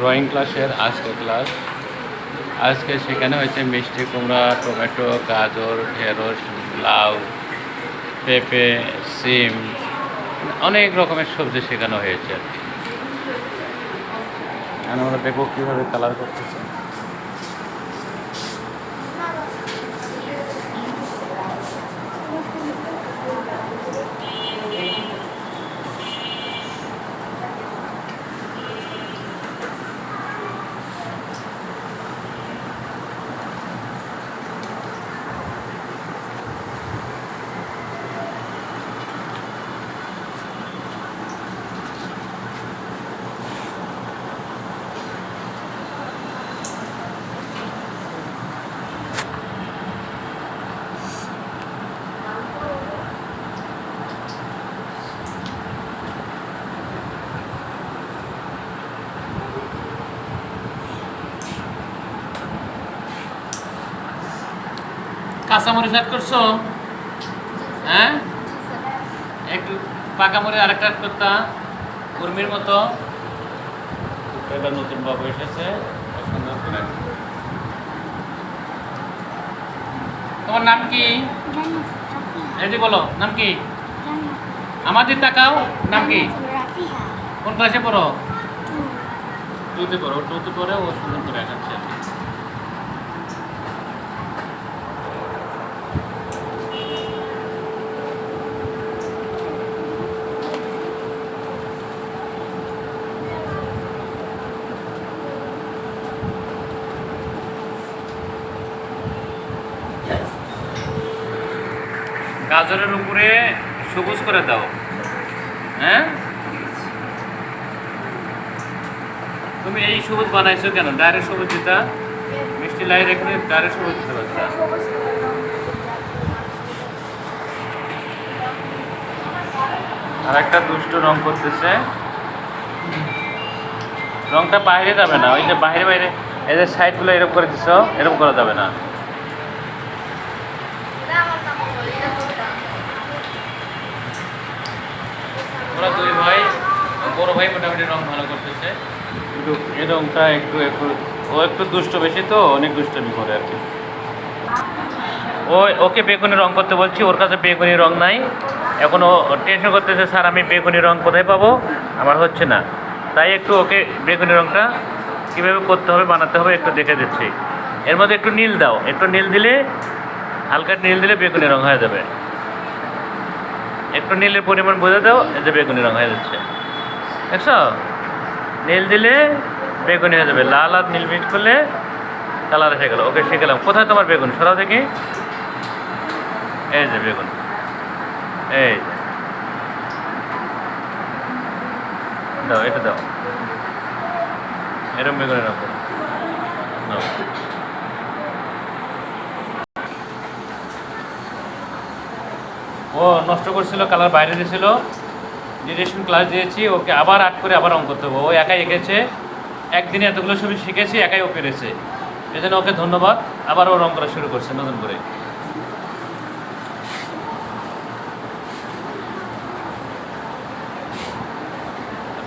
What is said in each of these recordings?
Drawing ক্লাসের আজকে class আজকে সেখানে হয়েছে মিষ্টি কুমড়া, টমেটো, গাজর, ঢেঁড়স, লাউ, পেঁপে, সিম, অনেক রকমের সবজি শেখানো হয়েছে আর কি। আমরা দেখব কীভাবে কালার করতেছে কাঁচামরিচ অ্যাড করছ? হ্যাঁ? একটু পাকা মরিচ আরেকটা add করতা উর্মির মতো। এটা নতুন বাবু এসেছে তোমার নাম কি? এই বলো নাম কি? আমাদের তাকাও নাম কি? কোন ক্লাসে পড়ো? টুতে পড়ো টুতে পড়ে ও সুন্দর করে আঁকাচ্ছে গাজরের উপরে সবুজ করে দাও। হ্যাঁ? তুমি এই সবুজ বানাইছো কেন? ডাইরেক্ট সবুজ দিতা? মিষ্টি লাই রেখে ডাইরেক্ট সবুজ দিতে পারতা? আর একটা দুষ্ট রং করতেছে। রংটা বাইরে যাবে না, ওই যে বাইরে বাইরে, এই যে সাইডগুলো এরকম করে দিছো, এরকম করা যাবে না। ওরা দুই ভাই বড় ভাই মোটামুটি রং ভালো করতেছে। কিন্তু এই রংটা একটু একটু ও একটু দুষ্ট বেশি তো অনেক দুষ্টমি করে আর কি। ও ওকে বেগুনি রং করতে বলছি ওর কাছে বেগুনি রং নাই। এখন ও টেনশন করতেছে স্যার আমি বেগুনি রং কোথায় পাবো? আমার হচ্ছে না। তাই একটু ওকে বেগুনি রংটা কীভাবে করতে হবে বানাতে হবে একটু দেখে দিচ্ছি। এর মধ্যে একটু নীল দাও। একটু নীল দিলে হালকা নীল দিলে বেগুনি রং হয়ে যাবে। একটু নীলের পরিমাণ বোঝা দাও, এই যে বেগুনি রঙ হয়ে যাচ্ছে। দেখছ? নীল দিলে বেগুনি হয়ে যাবে। লাল আর নীল মিক্স করলে কালার এসে গেল। ওকে শিখলাম কোথায় তোমার বেগুন? সরাও দেখি। এই যে বেগুন। এই। দাও, এটা দাও। এরম বেগুনের রঙ দাও। ও নষ্ট করছিল কালার বাইরে দিয়েছিল ডিরেকশন ক্লাস দিয়েছি ওকে আবার আট করে আবার রং করতে হবে। ও একাই এঁকেছে। একদিনে এতগুলো ছবি শিখেছে একাই ও পেরেছে। এই জন্য ওকে ধন্যবাদ। আবার ও রং করা শুরু করছে নতুন করে।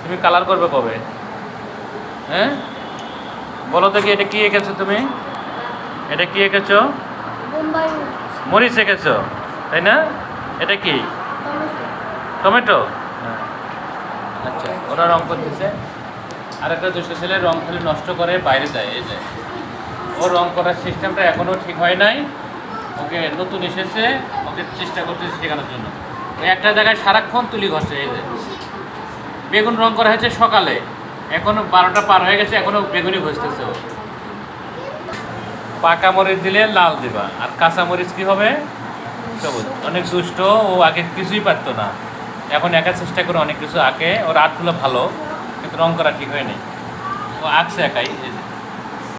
তুমি কালার করবে কবে? হ্যাঁ? বলো দেখি এটা কি এঁকেছো তুমি? এটা কি এঁকেছো? মরিচ এঁকেছো তাই না? এটা কি? টমেটো? আচ্ছা ওরা রং করতেছে। আর একটা দুষ্ট ছেলে রং খালি নষ্ট করে বাইরে যায়, এই যে। ওর রং করার সিস্টেমটা এখনও ঠিক হয় নাই। ওকে নতুন এসেছে, ওকে চেষ্টা করতেছে শেখানোর জন্য। ওই একটা জায়গায় সারাক্ষণ তুলি ঘষে, এই যে। বেগুন রং করা হয়েছে সকালে। এখনও বারোটা পার হয়ে গেছে এখনও বেগুনি ঘষতেছে ও। পাকা মরিচ দিলে লাল দিবা, আর কাঁচা মরিচ কি হবে? অনেক দুষ্ট ও আগে কিছুই পারতো না। এখন একা চেষ্টা করে অনেক কিছু আঁকে, ওর আর্টগুলো ভালো, কিন্তু রং করা ঠিক হয়নি। ও আঁকছে একাই